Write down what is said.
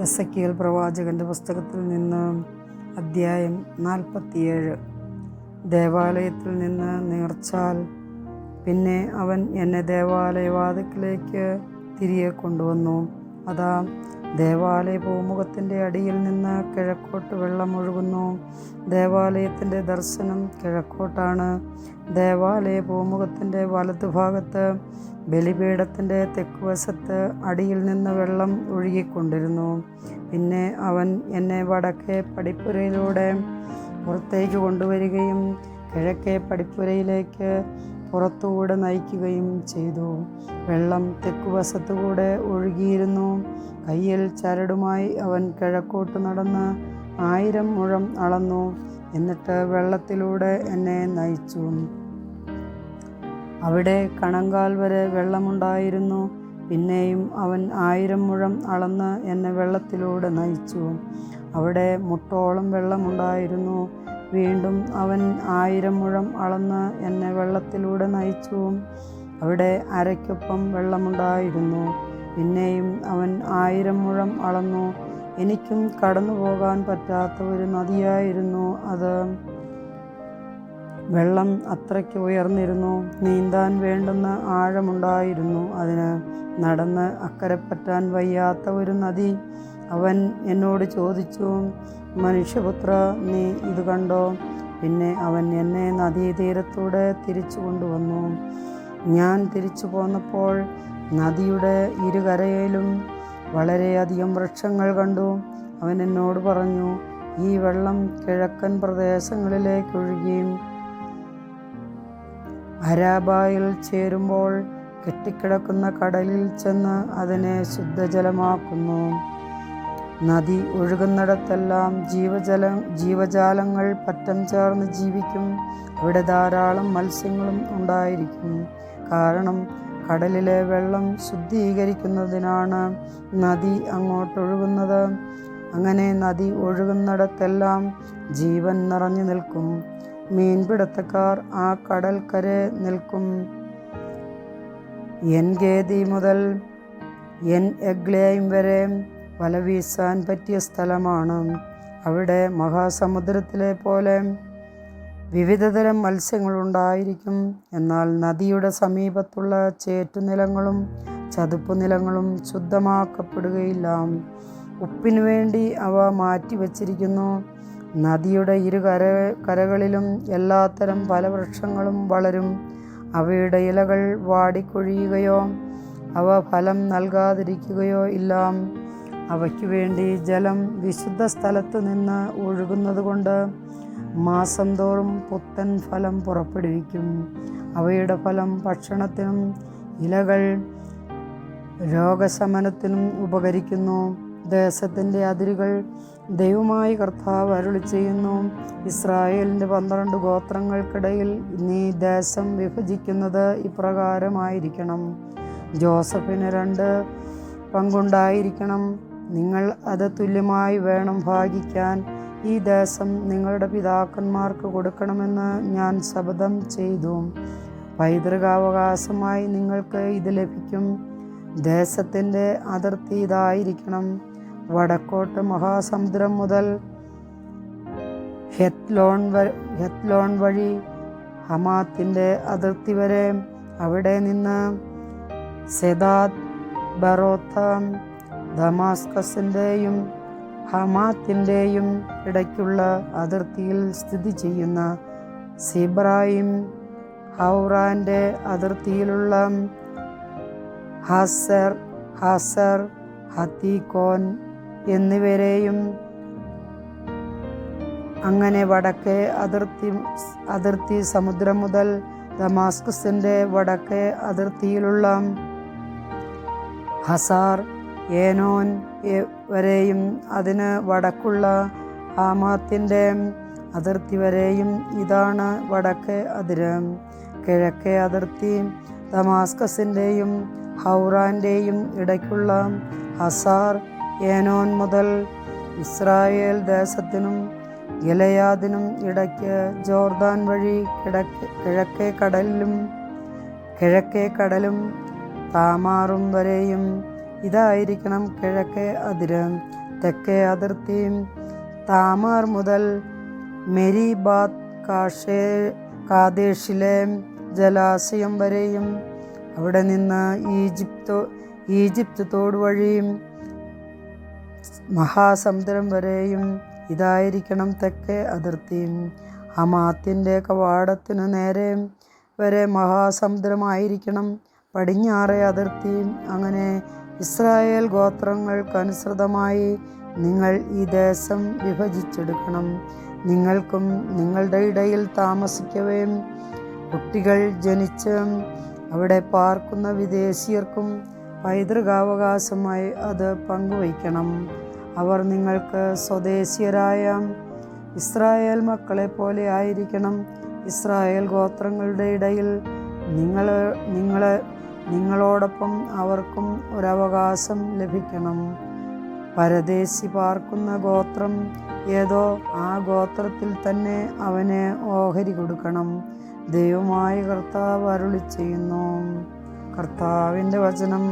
S A പ്രവാചകന്റെ പുസ്തകത്തിൽ നിന്ന് അദ്ധ്യായം നാൽപ്പത്തിയേഴ്. ദേവാലയത്തിൽ നിന്ന് നേർച്ചാൽ പിന്നെ അവൻ എന്നെ ദേവാലയവാദത്തിലേക്ക് തിരികെ കൊണ്ടുവന്നു. അതാ ദേവാലയ പൂമുഖത്തിന്റെ അടിയിൽ നിന്ന് കിഴക്കോട്ട് വെള്ളം ഒഴുകുന്നു. ദേവാലയത്തിന്റെ ദർശനം കിഴക്കോട്ടാണ്. ദേവാലയ പൂമുഖത്തിന്റെ വലതുഭാഗത്ത് ബലിപീഠത്തിന്റെ തെക്കുവശത്ത് അടിയിൽ നിന്ന് വെള്ളം ഒഴുകിക്കൊണ്ടിരുന്നു. പിന്നെ അവൻ എന്നെ വടക്കേ പടിപ്പുരയിലൂടെ പുറത്തേക്ക് കൊണ്ടുവരികയും കിഴക്കേ പടിപ്പുരയിലേക്ക് പുറത്തുകൂടെ നയിക്കുകയും ചെയ്തു. വെള്ളം തെക്കുവശത്തുകൂടെ ഒഴുകിയിരുന്നു. കയ്യിൽ ചരടുമായി അവൻ കിഴക്കോട്ട് നടന്ന് ആയിരം മുഴം അളന്നു. എന്നിട്ട് വെള്ളത്തിലൂടെ എന്നെ നയിച്ചു. അവിടെ കണങ്കാൽ വരെ വെള്ളമുണ്ടായിരുന്നു. പിന്നെയും അവൻ ആയിരം മുഴം അളന്ന് എന്നെ വെള്ളത്തിലൂടെ നയിച്ചു. അവിടെ മുട്ടോളം വെള്ളമുണ്ടായിരുന്നു. വീണ്ടും അവൻ ആയിരം മുഴം അളന്ന് എന്നെ വെള്ളത്തിലൂടെ നയിച്ചു. അവിടെ അരയ്ക്കൊപ്പം വെള്ളമുണ്ടായിരുന്നു. പിന്നെയും അവൻ ആയിരം മുഴം അളന്നു. എനിക്കും കടന്നു പോകാൻ പറ്റാത്ത ഒരു നദിയായിരുന്നു അത്. വെള്ളം അത്രയ്ക്ക് ഉയർന്നിരുന്നു. നീന്താൻ വേണ്ടുന്ന ആഴമുണ്ടായിരുന്നു അതിന്. നടന്ന് അക്കരെ പറ്റാൻ വയ്യാത്ത ഒരു നദി. അവൻ എന്നോട് ചോദിച്ചു മനുഷ്യപുത്ര നീ ഇത് കണ്ടോ? പിന്നെ അവൻ എന്നെ നദീതീരത്തൂടെ തിരിച്ചു കൊണ്ടുവന്നു. ഞാൻ തിരിച്ചു പോന്നപ്പോൾ നദിയുടെ ഇരുകരയിലും വളരെയധികം വൃക്ഷങ്ങൾ കണ്ടു. അവൻ എന്നോട് പറഞ്ഞു ഈ വെള്ളം കിഴക്കൻ പ്രദേശങ്ങളിലേക്ക് ഒഴുകിയും അരാബായിൽ ചേരുമ്പോൾ കെട്ടിക്കിടക്കുന്ന കടലിൽ ചെന്ന് അതിനെ ശുദ്ധജലമാക്കുന്നു. നദി ഒഴുകുന്നിടത്തെല്ലാം ജീവജല ജീവജാലങ്ങൾ പറ്റം ചേർന്ന് ജീവിക്കും. അവിടെ ധാരാളം മത്സ്യങ്ങളും ഉണ്ടായിരിക്കും. കാരണം കടലിലെ വെള്ളം ശുദ്ധീകരിക്കുന്നതിനാണ് നദി അങ്ങോട്ടൊഴുകുന്നത്. അങ്ങനെ നദി ഒഴുകുന്നിടത്തെല്ലാം ജീവൻ നിറഞ്ഞു നിൽക്കും. മീൻപിടുത്തക്കാർ ആ കടൽക്കരെ നിൽക്കും. എൻ. ഗേദി മുതൽ എൻ. എഗ്ലേയും വരെ വല വീശാൻ പറ്റിയ സ്ഥലമാണ്. അവിടെ മഹാസമുദ്രത്തിലെ പോലെ വിവിധതരം മത്സ്യങ്ങളുണ്ടായിരിക്കും. എന്നാൽ നദിയുടെ സമീപത്തുള്ള ചേറ്റുനിലങ്ങളും ചതുപ്പുനിലങ്ങളും ശുദ്ധമാക്കപ്പെടുകയില്ല. ഉപ്പിനു വേണ്ടി അവ മാറ്റിവച്ചിരിക്കുന്നു. നദിയുടെ ഇരു കര കരകളിലും എല്ലാത്തരം ഫലവൃക്ഷങ്ങളും വളരും. അവയുടെ ഇലകൾ വാടിക്കൊഴിയുകയോ അവ ഫലം നൽകാതിരിക്കുകയോ ഇല്ല. അവയ്ക്കു വേണ്ടി ജലം വിശുദ്ധ സ്ഥലത്ത് നിന്ന് ഒഴുകുന്നത് കൊണ്ട് മാസം തോറും പുത്തൻ ഫലം പുറപ്പെടുവിക്കും. അവയുടെ ഫലം ഭക്ഷണത്തിനും ഇലകൾ രോഗശമനത്തിനും ഉപകരിക്കുന്നു. ദേശത്തിന്റെ അതിരുകൾ ദൈവമായി കർത്താവ് അരുളി ചെയ്യുന്നു. ഇസ്രായേലിന്റെ പന്ത്രണ്ട് ഗോത്രങ്ങൾക്കിടയിൽ നീ ദേശം വിഭജിക്കുന്നത് ഇപ്രകാരമായിരിക്കണം. ജോസഫിന് രണ്ട് പങ്കുണ്ടായിരിക്കണം. നിങ്ങൾ അത് തുല്യമായി വേണം ഭാഗിക്കാൻ. ഈ ദേശം നിങ്ങളുടെ പിതാക്കന്മാർക്ക് കൊടുക്കണമെന്ന് ഞാൻ ശപഥം ചെയ്തു. പൈതൃകാവകാശമായി നിങ്ങൾക്ക് ഇത് ലഭിക്കും. ദേശത്തിന്റെ അതിർത്തി ഇതായിരിക്കണം. വടക്കോട്ട് മഹാസമുദ്രം മുതൽ ഹെത്ലോൺ ഹെത്ലോൺ വഴി ഹമാത്തിന്റെ അതിർത്തി വരെ. അവിടെ നിന്ന് സെദാദ് ബറോത്താം ദമാസ്കസിന്റെയും ഹമാത്തിന്റെയും ഇടയ്ക്കുള്ള അതിർത്തിയിൽ സ്ഥിതി ചെയ്യുന്ന സിബ്രായിം ഹൗറാന്റെ അതിർത്തിയിലുള്ള ഹസർ ഹസർ ഹത്തിക്കോൻ എന്നിവരെയും അങ്ങനെ വടക്കേ അതിർത്തി അതിർത്തി സമുദ്രം മുതൽ ദമാസ്കസിന്റെ വടക്കേ അതിർത്തിയിലുള്ള ഹസാർ ഏനോൻ വരെയും അതിന് വടക്കുള്ള ഹാമാത്തിന്റെ അതിർത്തി വരെയും ഇതാണ് വടക്കേ അതിര്. കിഴക്കേ അതിർത്തി ദമാസ്കസിന്റെയും ഹൗറാന്റെയും ഇടയ്ക്കുള്ള ഹസാർ ഏനോൻ മുതൽ ഇസ്രായേൽ ദേശത്തിനും ഗലയാദിനും ഇടയ്ക്ക് ജോർദാൻ വഴി കിഴക്കേ കടലിലും കിഴക്കേ കടലും താമാറും വരെയും ഇതായിരിക്കണം കിഴക്കേ അതിരം തെക്കേ അതിർത്തി. താമാർ മുതൽ മെരിബാത് കാഷേ കാദേശിലെ ജലാശയം വരെയും അവിടെ നിന്ന് ഈജിപ്തോ ഈജിപ്ത് തോട് വഴിയും മഹാസമുദ്രം വരെയും ഇതായിരിക്കണം തെക്കേ അതിർത്തി. ഹമാത്തിന്റെ കവാടത്തിനു നേരെ വരെ മഹാസമുദ്രമായിരിക്കണം പടിഞ്ഞാറേ അതിർത്തി. അങ്ങനെ ഇസ്രായേൽ ഗോത്രങ്ങൾക്കനുസൃതമായി നിങ്ങൾ ഈ ദേശം വിഭജിച്ചെടുക്കണം. നിങ്ങൾക്കും നിങ്ങളുടെ ഇടയിൽ താമസിക്കുകയും കുട്ടികൾ ജനിച്ച് അവിടെ പാർക്കുന്ന വിദേശീയർക്കും പൈതൃകാവകാശമായി അത് പങ്കുവയ്ക്കണം. അവർ നിങ്ങൾക്ക് സ്വദേശീയരായ ഇസ്രായേൽ മക്കളെ പോലെ ആയിരിക്കണം. ഇസ്രായേൽ ഗോത്രങ്ങളുടെ ഇടയിൽ നിങ്ങൾ നിങ്ങളെ നിങ്ങളോടൊപ്പം അവർക്കും ഒരവകാശം ലഭിക്കണം. പരദേശി പാർക്കുന്ന ഗോത്രം ഏതോ ആ ഗോത്രത്തിൽ തന്നെ അവന് ഓഹരി കൊടുക്കണം. ദൈവമായ കർത്താവ് അരുളി ചെയ്യുന്നു കർത്താവിന്റെ വചനം.